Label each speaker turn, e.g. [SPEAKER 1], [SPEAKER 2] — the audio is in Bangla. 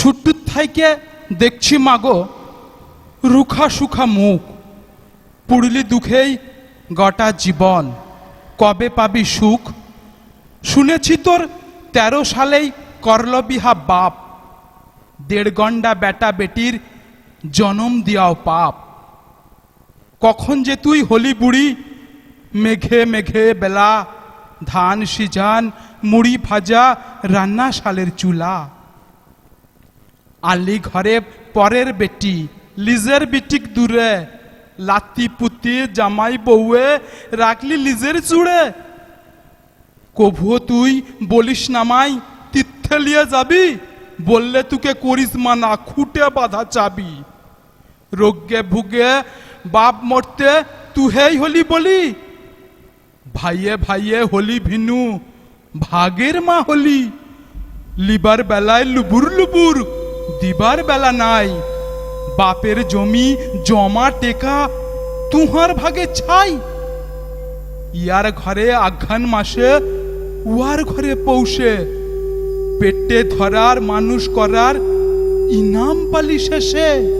[SPEAKER 1] ছুট্টুর থাইকে দেখছি মাগো রুখা সুখা মুখ। পুড়লি দুঃখেই গটা জীবন। কবে পাবি সুখ? শুনেছি তোর তেরো সালেই করল বিহা বাপ। দেড় গন্ডা বেটা বেটির জনম দিয়াও পাপ। কখন যে তুই হলি বুড়ি, মেঘে মেঘে বেলা, ধান সিজান, মুড়ি ভাজা, রান্না শালের চুলা। আলি ঘরে পরের বেটি, লিজের বিটিক দূরে। লাতি পুতি জামাই বউয়ে রাখলি লিজের চুড়ে। কভুও তুই বলিস নামাই তীর্থে লিয়ে যাবি, বললে তুকে করিস মানা, খুঁটে বাঁধা চাবি। রোগে ভুগে বাপ মরতে তুহেই হলি বলি। ভাইয়ে ভাইয়ে হলি ভিনু, ভাগের মা হলি। লিবার বেলায় লুবুর লুবুর দিবার বেলা নাই। বাপের জমি, জমা টেকা তুহার ভাগে ছাই। ইয়ার ঘরে আঘান মাসে উয়ার ঘরে পৌষে। পেটে ধরার, মানুষ করার, ইনাম পালি শেষে।